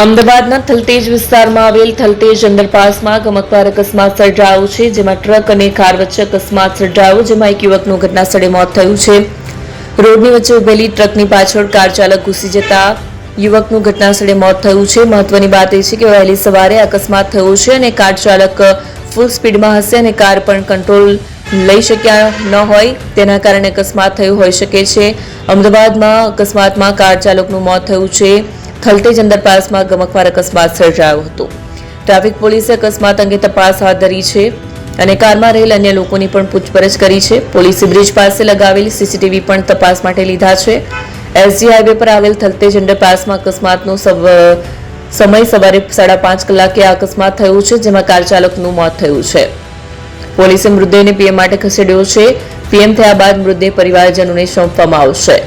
અમદાવાદના થલતેજ વિસ્તારમાં આવેલ થલતેજ અંડરપાસમાં ગમકવાર અકસ્માત સર્જાયો છે, જેમાં ટ્રક અને કાર વચ્ચે અકસ્માત સર્જાયો, જેમાં એક યુવકનું ઘટના સ્થળે મોત થયું છે. રોડની વચ્ચે ઉભેલી ટ્રકની પાછળ કાર ચાલક ઘૂસી જતા યુવકનું ઘટના સ્થળે મોત થયું છે. મહત્વની વાત એ છે કે વહેલી સવારે અકસ્માત થયો છે અને કાર ચાલક ફૂલ સ્પીડમાં હશે અને કાર પણ કંટ્રોલ લઈ શક્યા ન હોય, તેના કારણે અકસ્માત થયું હોઈ શકે છે. અમદાવાદમાં અકસ્માતમાં કાર ચાલકનું મોત થયું છે. થલતેજ અંડરપાસમાં ગમકવાર અકસ્માત સર્જાયો હતો. ટ્રાફિક પોલીસે અકસ્માત અંગે તપાસ હાથ ધરી છે અને કારમાં રહેલ અન્ય લોકોની પણ પૂછપરછ કરી છે. પોલીસે બ્રિજ પાસે લગાવેલી સીસીટીવી પણ તપાસ માટે લીધા છે. એસજી હાઈવે પર આવેલ થલતેજ અંડરપાસમાં અકસ્માતનો સમય સવારે સાડા પાંચ કલાકે આ અકસ્માત થયું છે, જેમાં કાર ચાલકનું મોત થયું છે. પોલીસે મૃતદેહને પીએમ માટે ખસેડ્યો છે. પીએમ થયા બાદ મૃતદેહ પરિવારજનોને સોંપવામાં આવશે.